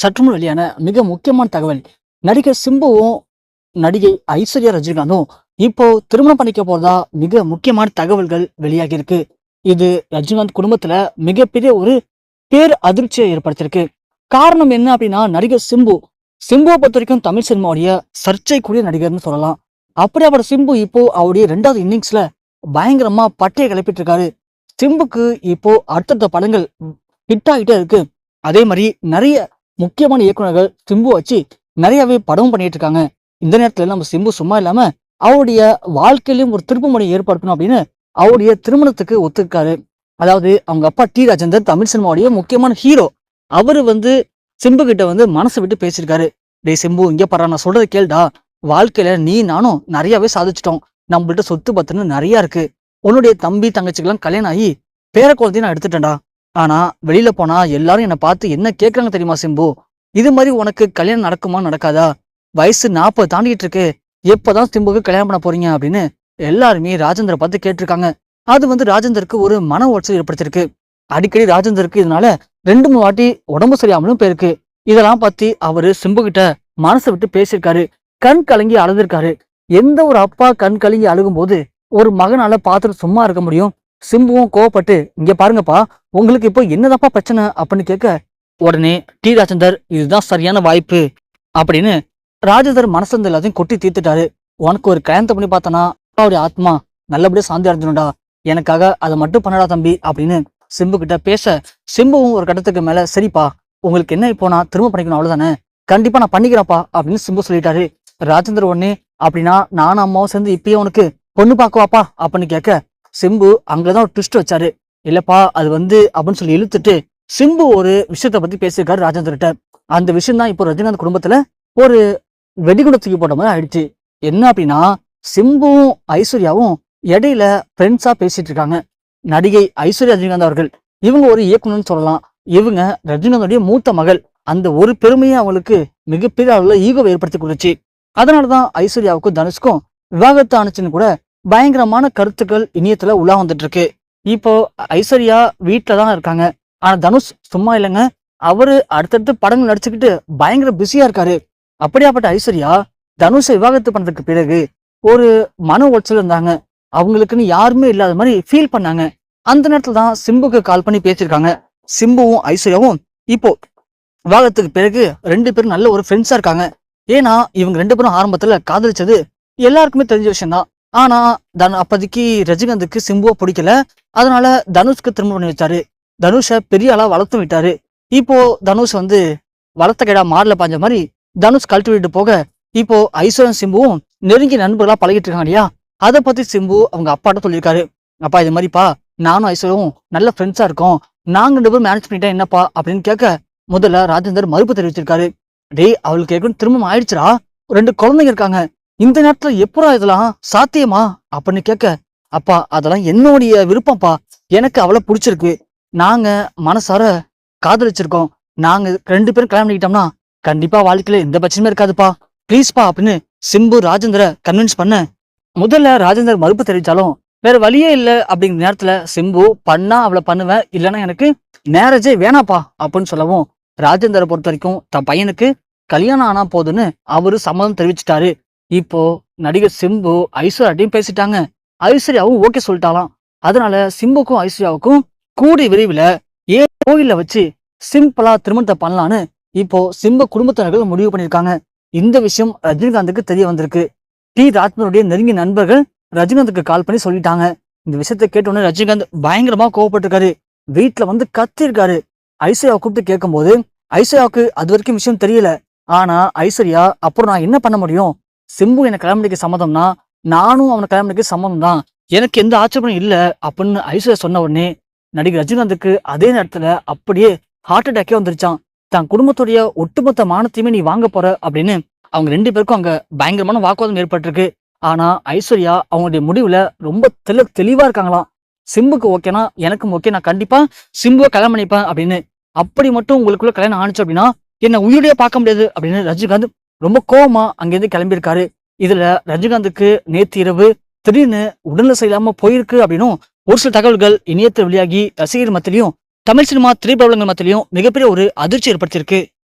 சற்றுமுன் வெளியான மிக முக்கியமான தகவல். நடிகர் சிம்புவும் நடிகை ஐஸ்வர்யா ரஜினிகாந்தும் இப்போ திருமணம் பண்ணிக்க போறதா மிக முக்கியமான தகவல்கள் வெளியாகி இருக்கு இது ரஜினிகாந்த் குடும்பத்துல மிகப்பெரிய ஒரு பேர் அதிர்ச்சியை ஏற்படுத்தியிருக்கு. காரணம் என்ன அப்படின்னா நடிகர் சிம்பு. சிம்புவை பொறுத்த வரைக்கும் தமிழ் சினிமாவுடைய சர்ச்சைக்குரிய நடிகர்னு சொல்லலாம். அப்படியாப்பட்ட சிம்பு இப்போ அவருடைய ரெண்டாவது இன்னிங்ஸ்ல பயங்கரமா பட்டையை கிளப்பிட்டு இருக்காரு சிம்புக்கு இப்போ அடுத்தடுத்த படங்கள் ஹிட் ஆகிட்டே இருக்கு. அதே மாதிரி நிறைய முக்கியமான இயக்குநர்கள் சிம்பு வச்சு நிறையவே படமும் பண்ணிட்டு இருக்காங்க இந்த நேரத்துல நம்ம சிம்பு சும்மா இல்லாம அவருடைய வாழ்க்கையிலும் ஒரு திருப்புமுனை ஏற்படுத்தணும் அப்படின்னு அவருடைய திருமணத்துக்கு ஒத்துக்காரு அதாவது அவங்க அப்பா டி ராஜேந்தர் தமிழ் சினிமாவுடைய முக்கியமான ஹீரோ அவர் வந்து சிம்பு கிட்ட வந்து மனசை விட்டு பேசியிருக்காரு. டேய் சிம்பு இங்க பாரு நான் சொல்றது கேள்டா. வாழ்க்கையில நீ நானும் நிறையவே சாதிச்சிட்டோம். நம்மள்ட்ட சொத்து பத்துன்னு நிறைய இருக்கு. உன்னுடைய தம்பி தங்கச்சிக்கெல்லாம் கல்யாணம் ஆகி பேர குழந்தைய நான் எடுத்துட்டேன்டா. ஆனா வெளியில போனா எல்லாரும் என்னை பார்த்து என்ன கேக்குறாங்க தெரியுமா சிம்பு? இது மாதிரி உனக்கு கல்யாணம் நடக்குமா நடக்காதா? வயசு நாற்பது தாண்டிட்டு இருக்கு. எப்போதான் சிம்புக்கு கல்யாணம் பண்ண போறீங்க? அப்படின்னு எல்லாருமே ராஜேந்திர பார்த்து கேட்டிருக்காங்க. அது வந்து ராஜேந்தருக்கு ஒரு மன உளைச்சல் ஏற்படுத்திருக்கு அடிக்கடி ராஜேந்தருக்கு இதனால ரெண்டு மூணு வாட்டி உடம்பு சரியாமலும் போயிருக்கு. இதெல்லாம் பத்தி அவரு சிம்பு கிட்ட மனசை விட்டு பேசியிருக்காரு. கண் கலங்கி அழுதுருக்காரு. எந்த ஒரு அப்பா கண் கலங்கி அழுகும் போது ஒரு மகனால பார்த்துட்டு சும்மா இருக்க முடியும்? சிம்புவும் கோவப்பட்டு இங்க பாருங்கப்பா உங்களுக்கு இப்போ என்னதாப்பா பிரச்சனை? அப்படின்னு கேட்க உடனே டி. ராஜேந்தர் இதுதான் சரியான வாய்ப்பு அப்படின்னு ராஜேந்தர் மனசந்த எல்லாத்தையும் கொட்டி தீர்த்துட்டாரு. உனக்கு ஒரு கல்யாணத்தை பண்ணி பார்த்தனா அவருடைய ஆத்மா நல்லபடியா சாந்தி அடைஞ்சிடும்டா. எனக்காக அதை மட்டும் பண்ணடா தம்பி அப்படின்னு சிம்பு கிட்ட பேச சிம்புவும் ஒரு கட்டத்துக்கு மேல சரிப்பா உங்களுக்கு என்ன இப்போ நான் திரும்ப பண்ணிக்கணும் அவ்வளவுதானே? கண்டிப்பா நான் பண்ணிக்கிறேன்ப்பா அப்படின்னு சிம்பு சொல்லிட்டாரு. ராஜேந்தர் உடனே அப்படின்னா நானும் அம்மாவும் சேர்ந்து இப்பயே உனக்கு பொண்ணு பார்க்குவாப்பா அப்படின்னு கேட்க சிம்பு அங்கதான் ஒரு ட்விஸ்ட் வச்சாரு. இல்லப்பா அது வந்து அப்படின்னு சொல்லி இழுத்துட்டு சிம்பு ஒரு விஷயத்த பத்தி பேசியிருக்காரு ராஜேந்திரட்ட அந்த விஷயம் தான் இப்போ ரஜினிகாந்த் குடும்பத்துல ஒரு வெடிகுண்ட தூக்கி போட்ட மாதிரி ஆயிடுச்சு. என்ன அப்படின்னா சிம்புவும் ஐஸ்வர்யாவும் இடையில ஃப்ரெண்ட்ஸா பேசிட்டு இருக்காங்க. நடிகை ஐஸ்வர்யா ரஜினிகாந்த் அவர்கள். இவங்க ஒரு இயக்குனர்னு சொல்லலாம். இவங்க ரஜினிகாந்தோடைய மூத்த மகள். அந்த ஒரு பெருமையை அவங்களுக்கு மிகப்பெரிய அளவுல ஈகோவை ஏற்படுத்தி கொடுத்துச்சு. அதனாலதான் ஐஸ்வர்யாவுக்கும் தனுஷ்க்கும் விவாகரத்து ஆணுச்சுன்னு கூட பயங்கரமான கருத்துக்கள் இணையத்துல உலா வந்துட்டு இருக்கு இப்போ ஐஸ்வர்யா வீட்டில தான் இருக்காங்க. ஆனா தனுஷ் சும்மா இல்லைங்க. அவரு அடுத்தடுத்து படங்கள் நடிச்சுக்கிட்டு பயங்கர பிஸியா இருக்காரு. அப்படியாப்பட்ட ஐஸ்வர்யா தனுஷை விவாகரத்து பண்ணதுக்கு பிறகு ஒரு மன உளைச்சல் இருந்தாங்க. அவங்களுக்குன்னு யாருமே இல்லாத மாதிரி ஃபீல் பண்ணாங்க. அந்த நேரத்துல தான் சிம்புக்கு கால் பண்ணி பேசியிருக்காங்க. சிம்புவும் ஐஸ்வர்யாவும் இப்போ விவாகத்துக்கு பிறகு ரெண்டு பேரும் நல்ல ஒரு ஃப்ரெண்ட்ஸா இருக்காங்க. ஏன்னா இவங்க ரெண்டு பேரும் ஆரம்பத்துல காதலிச்சது எல்லாருக்குமே தெரிஞ்ச விஷயம் தான் ஆனா தன் அப்போதைக்கு ரஜினிகாந்துக்கு சிம்புவை பிடிக்கல. அதனால தனுஷ்க்கு திரும்ப பண்ணி வச்சாரு. தனுஷை பெரிய அளவு வளர்த்து விட்டாரு. இப்போ தனுஷ் வந்து வளர்த்த கேடா மாடல பாஞ்ச மாதிரி தனுஷ் கழட்டி விட்டு போக இப்போ ஐஸ்வரன் சிம்புவும் நெருங்கி நண்பர்களா பழகிட்டு இருக்காங்க இல்லையா? அதை பத்தி சிம்பு அவங்க அப்பாட்ட சொல்லியிருக்காரு. அப்பா இது மாதிரிப்பா நானும் ஐஸ்வரும் நல்ல ஃப்ரெண்ட்ஸா இருக்கோம். நாங்க ரெண்டு பேரும் மேனேஜ் பண்ணிட்டா என்னப்பா? அப்படின்னு கேட்க முதல்ல ராஜேந்தர் மறுப்பு தெரிவிச்சிருக்காரு. டேய் அவளுக்கு ஏற்கனவே திரும்ப ஆயிடுச்சுரா ரெண்டு குழந்தைங்க இருக்காங்க. இந்த நேரத்துல எப்படா இதெல்லாம் சாத்தியமா? அப்படின்னு கேட்க அப்பா அதெல்லாம் என்னுடைய விருப்பம்ப்பா. எனக்கு அவளை பிடிச்சிருக்கு. நாங்க மனசார காதலிச்சிருக்கோம். நாங்க ரெண்டு பேரும் கல்யாணம் பண்ணிக்கிட்டோம்னா கண்டிப்பா வாழ்க்கையில எந்த பிரச்சனையும் இருக்காதுப்பா. ப்ளீஸ்ப்பா அப்படின்னு சிம்பு ராஜேந்திர கன்வின்ஸ் பண்ண முதல்ல ராஜேந்தர் மறுப்பு தெரிவித்தாலும் வேற வழியே இல்லை அப்படிங்கிற நேரத்துல சிம்பு பண்ணா அவளை பண்ணுவேன். இல்லைன்னா எனக்கு மேரேஜே வேணாப்பா அப்படின்னு சொல்லவும் ராஜேந்தரை பொறுத்த வரைக்கும் தன் பையனுக்கு கல்யாணம் ஆனா போதுன்னு அவரு சம்மதம் தெரிவிச்சிட்டாரு. இப்போ நடிகர் சிம்பு ஐஸ்வர்யாட்டையும் பேசிட்டாங்க. ஐஸ்வர்யாவும் ஓகே சொல்லிட்டாலாம். அதனால சிம்புக்கும் ஐஸ்வர்யாவுக்கும் கூடி விரைவில் ஏ கோயில்ல வச்சு சிம்பிளா திருமணத்தை பண்ணலான்னு இப்போ சிம்பு குடும்பத்தினர்கள் முடிவு பண்ணியிருக்காங்க. இந்த விஷயம் ரஜினிகாந்துக்கு தெரிய வந்திருக்கு. டி ராஜ்மனுடைய நெருங்கிய நண்பர்கள் ரஜினிகாந்துக்கு கால் பண்ணி சொல்லிட்டாங்க. இந்த விஷயத்தை கேட்டோடனே ரஜினிகாந்த் பயங்கரமா கோவப்பட்டிருக்காரு. வீட்டுல வந்து கத்திருக்காரு ஐஸ்வர்யாவை கூப்பிட்டு கேட்கும்போது ஐஸ்வர்யாவுக்கு அது வரைக்கும் விஷயம் தெரியல. ஆனா ஐஸ்வர்யா அப்புறம் நான் என்ன பண்ண முடியும்? சிம்பு என்னை கல்யாணம் சம்மதம்னா நானும் அவனை கல்யாணம் சம்மதம் தான் எனக்கு எந்த ஆட்சேபனும் இல்லை. அப்படின்னு ஐஸ்வர்யா சொன்ன உடனே நடிகர் ரஜினிகாந்துக்கு அதே நேரத்தில் அப்படியே ஹார்ட் அட்டாக்கே வந்துருச்சான் தன் குடும்பத்துடைய ஒட்டுமொத்த மானத்தையுமே நீ வாங்க போற அப்படின்னு அவங்க ரெண்டு பேருக்கும் அங்கே பயங்கரமான வாக்குவாதம் ஏற்பட்டிருக்கு. ஆனால் ஐஸ்வர்யா அவங்களுடைய முடிவில் ரொம்ப தெளி தெளிவாக இருக்காங்களாம். சிம்புக்கு ஓகேனா எனக்கும் ஓகே நான் கண்டிப்பாக சிம்புவை கல்யாணம் பண்ணிப்பேன் அப்படின்னு. அப்படி மட்டும் உங்களுக்குள்ள கல்யாணம் ஆனிச்சு அப்படின்னா என்னை உயிரோடய பார்க்க முடியாது அப்படின்னு ரஜினிகாந்த் ரொம்ப கோவமா அங்கேருந்து கிளம்பியிருக்காரு. இதுல ரஜினிகாந்துக்கு நேத்து இரவு திடீர்னு உடல்நிலை சரியில்லாம போயிருக்கு அப்படின்னும் ஒரு சில தகவல்கள் இணையத்தில் வெளியாகி ரசிகர் மத்திலையும் தமிழ் சினிமா திரைப்படங்கள் மத்திலையும் மிகப்பெரிய ஒரு அதிர்ச்சி ஏற்படுத்தியிருக்கு.